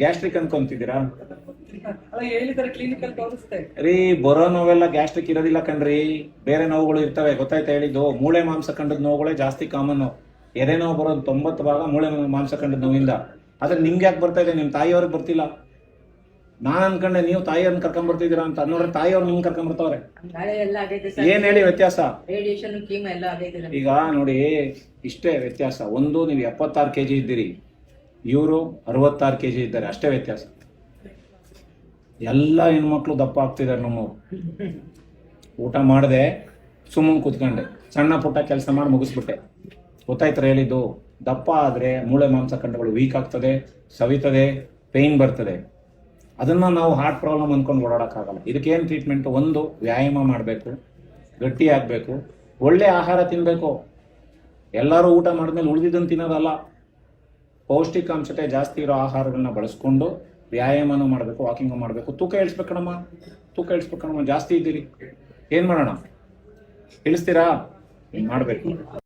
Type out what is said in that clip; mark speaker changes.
Speaker 1: Gastric ಅನ್ಕೊಂತಿದ್ದೀರಾ ರೀ ಬರೋ ನೋವೆಲ್ಲ ಗ್ಯಾಸ್ಟ್ರಿಕ್ ಇರೋದಿಲ್ಲ ಕಣ್ರಿ. ಬೇರೆ ನೋವುಗಳು ಇರ್ತವೆ. ಗೊತ್ತಾಯ್ತಾ ಹೇಳಿದ್ದು? ಮೂಳೆ ಮಾಂಸ ಕಂಡದ ನೋವುಗಳೇ ಜಾಸ್ತಿ ಕಾಮನ್ ಎದೆ ನೋವು ಬರೋದು ತೊಂಬತ್ತು ಭಾಗ ಮೂಳೆ ಮಾಂಸ ಕಂಡದ ನೋವಿಂದ. ಆದ್ರೆ ನಿಮ್ಗೆ ಯಾಕೆ ಬರ್ತಾ ಇದೆ? ನಿಮ್ ತಾಯಿಯವ್ರಿಗೆ ಬರ್ತಿಲ್ಲ. ನಾನ್ ಅನ್ಕೊಂಡೆ ನೀವು ತಾಯಿಯವ್ರನ್ನ ಕರ್ಕೊಂಡ್ ಬರ್ತಿದ್ದೀರಾ ಅಂತ. ನೋಡ್ರೆ ತಾಯಿಯವ್ರು ನಿಮ್ಗೆ ಕರ್ಕೊಂಡ್ ಬರ್ತಾವ್ರೆ. ಏನ್ ಹೇಳಿ ವ್ಯತ್ಯಾಸ? ಈಗ ನೋಡಿ ಇಷ್ಟೇ ವ್ಯತ್ಯಾಸ. ಒಂದು ನೀವು ಎಪ್ಪತ್ತಾರು ಕೆಜಿ ಇದ್ದೀರಿ. ಇವರು ಅರವತ್ತಾರು ಕೆ ಜಿ ಇದ್ದಾರೆ, ಅಷ್ಟೇ ವ್ಯತ್ಯಾಸ. ಎಲ್ಲ ಹೆಣ್ಮಕ್ಳು ದಪ್ಪ ಆಗ್ತಿದ್ದಾರೆ ನಮ್ಮವ್ರು ಊಟ ಮಾಡದೆ ಸುಮ್ಮನೆ ಕೂತ್ಕೊಂಡೆ. ಸಣ್ಣ ಪುಟ್ಟ ಕೆಲಸ ಮಾಡಿ ಮುಗಿಸ್ಬಿಟ್ಟೆ. ಗೊತ್ತಾಯ್ತರ ಹೇಳಿದ್ದು? ದಪ್ಪ ಆದರೆ ಮೂಳೆ ಮಾಂಸ ಖಂಡಗಳು ವೀಕ್ ಆಗ್ತದೆ, ಸವಿತದೆ ಪೇಯ್ನ್ ಬರ್ತದೆ. ಅದನ್ನ ನಾವು ಹಾರ್ಟ್ ಪ್ರಾಬ್ಲಮ್ ಅಂದ್ಕೊಂಡು ಓಡಾಡೋಕ್ಕಾಗಲ್ಲ. ಇದಕ್ಕೇನು ಟ್ರೀಟ್ಮೆಂಟ್ ಒಂದು, ವ್ಯಾಯಾಮ ಮಾಡಬೇಕು, ಗಟ್ಟಿ ಆಗಬೇಕು, ಒಳ್ಳೆ ಆಹಾರ ತಿನ್ನಬೇಕು ಎಲ್ಲರೂ ಊಟ ಮಾಡಿದ್ಮೇಲೆ ಉಳಿದಿದ್ದನ್ನು ತಿನ್ನೋದಲ್ಲ. ಪೌಷ್ಟಿಕಾಂಶತೆ ಜಾಸ್ತಿ ಇರೋ ಆಹಾರಗಳನ್ನ ಬಳಸ್ಕೊಂಡು ವ್ಯಾಯಾಮನೂ ಮಾಡಬೇಕು ವಾಕಿಂಗ್ ಮಾಡಬೇಕು. ತೂಕ ಇಳಿಸ್ಬೇಕಣಮ್ಮ ತೂಕ ಇಳಿಸ್ಬೇಕಣಮ್ಮ ಜಾಸ್ತಿ ಇದ್ದೀರಿ. ಏನು ಮಾಡೋಣ? ಇಳಿಸ್ತೀರಾ? ಮಾಡಬೇಕು?